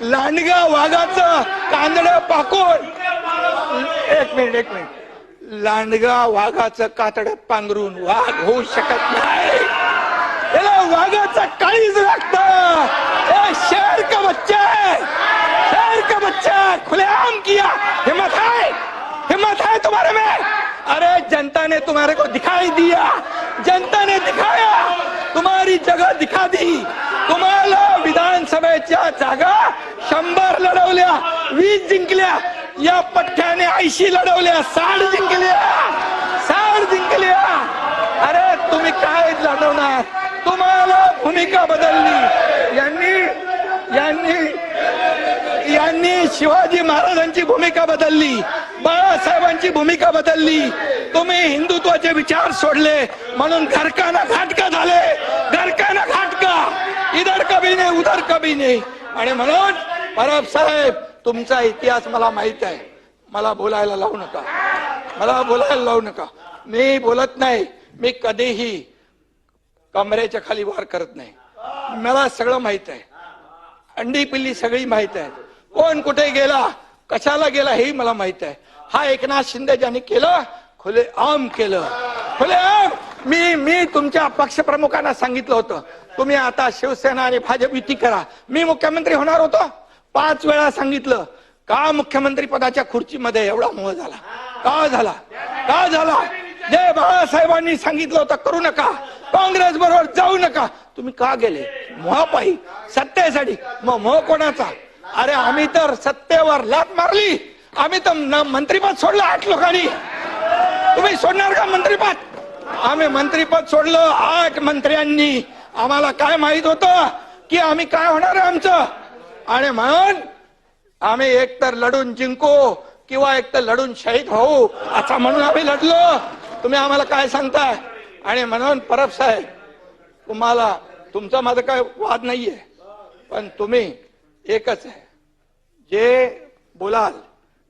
लांडगा वाघाचं कांदड पाकून. एक मिनिट एक मिनिट. लांडगा वाघाचं कातड पांघरून वाघ होऊ शकत नाही. याला वाघाचं काळीच लागत. शहर का बच्चा? शहर का बच्चा? खुलेआम किया. हिम्मत है हिम्मत है तुम्हारे में? अरे जनता ने तुम्हारे को दिखाई दिया. जनता ने दिखाया. तुम्हारी जगह दिखा दी. विधानसभेच्या जागा शंभर लढवल्या वीस जिंकल्या. या पठ्ठ्याने ऐंशी लढवल्या साठ जिंकल्या. साठ जिंकल्या. अरे तुम्ही काय लढवणार? तुम्हाला भूमिका बदलली. यांनी यांनी यांनी शिवाजी महाराजांची भूमिका बदलली. बाळासाहेबांची भूमिका बदलली. तुम्ही हिंदुत्वाचे विचार सोडले. म्हणून घरकाना घाटका झाले. कमी नाही उधार कमी नाही आणि म्हणून परब साहेब तुमचा इतिहास मला माहीत आहे. मला बोलायला लावू नका. मला बोलायला लावू नका. मी बोलत नाही. मी कधीही कमरेच्या खाली वार करत नाही. मला सगळं माहीत आहे. अंडी पिल्ली सगळी माहीत आहे कोण कुठे गेला कशाला गेला हेही मला माहीत आहे. हा एकनाथ शिंदे ज्यांनी केलं खुले आम केलं. खुले आम मी मी तुमच्या पक्षप्रमुखांना सांगितलं होतं. तुम्ही आता शिवसेना आणि भाजप युती करा. मी मुख्यमंत्री होणार होतो. पाच वेळा सांगितलं. का मुख्यमंत्री पदाच्या खुर्चीमध्ये एवढा मोह झाला? का झाला? का झाला? जे बाळासाहेबांनी सांगितलं होतं करू नका. काँग्रेस बरोबर जाऊ नका. तुम्ही का गेले? मोहापायी. सत्तेसाठी. मग मोह कोणाचा? अरे आम्ही तर सत्तेवर लात मारली. आम्ही तर मंत्रीपद सोडलं आठ लोकांनी. तुम्ही सोडणार का मंत्रीपद? आम्ही मंत्रीपद सोडलं. आठ मंत्र्यांनी आम्हाला काय माहीत होतं? की आम्ही काय होणार आहे आमचं? आणि म्हणून आम्ही एक तर लढून जिंकू किंवा एक तर लढून शहीद होऊ असा म्हणून आम्ही लढलो. तुम्ही आम्हाला काय सांगताय? आणि म्हणून परब साहेब तुम्हाला तुमचा माझा काय वाद नाहीये पण तुम्ही एकच आहे. जे बोलाल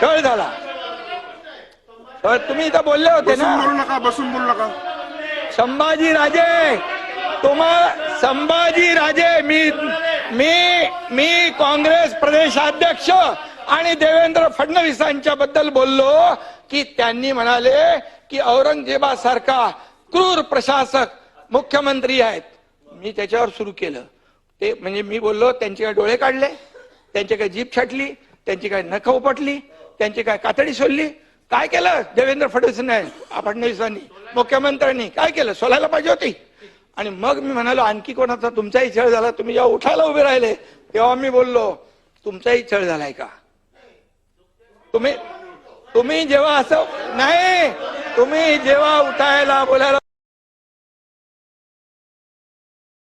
छळ झाला. छळ तुम्ही इथं बोलले होते बसून ना. बोलू नका बसून बोलू नका. संभाजी राजे तुम्हा संभाजी राजे मी मी मी काँग्रेस प्रदेशाध्यक्ष आणि देवेंद्र फडणवीसांच्या बद्दल बोललो की त्यांनी म्हणाले की औरंगजेबासारखा क्रूर प्रशासक मुख्यमंत्री आहेत. मी त्याच्यावर सुरू केलं. ते म्हणजे मी बोललो त्यांचे काय डोळे काढले त्यांची काय जीप छाटली त्यांची काय नख उपटली त्यांची काय कातडी सोडली? काय केलं? देवेंद्र फडणवीसांनी? फडणवीसांनी मुख्यमंत्र्यांनी काय केलं? सोलायला पाहिजे होती. आणि मग मी म्हणालो आणखी कोणाचा तुमचाही छळ झाला तुम्ही जेव्हा उठायला उभे राहिले तेव्हा मी बोललो तुमचाही छळ झालाय का? तुम्ही तुम्ही जेव्हा असं नाही तुम्ही जेव्हा उठायला बोलायला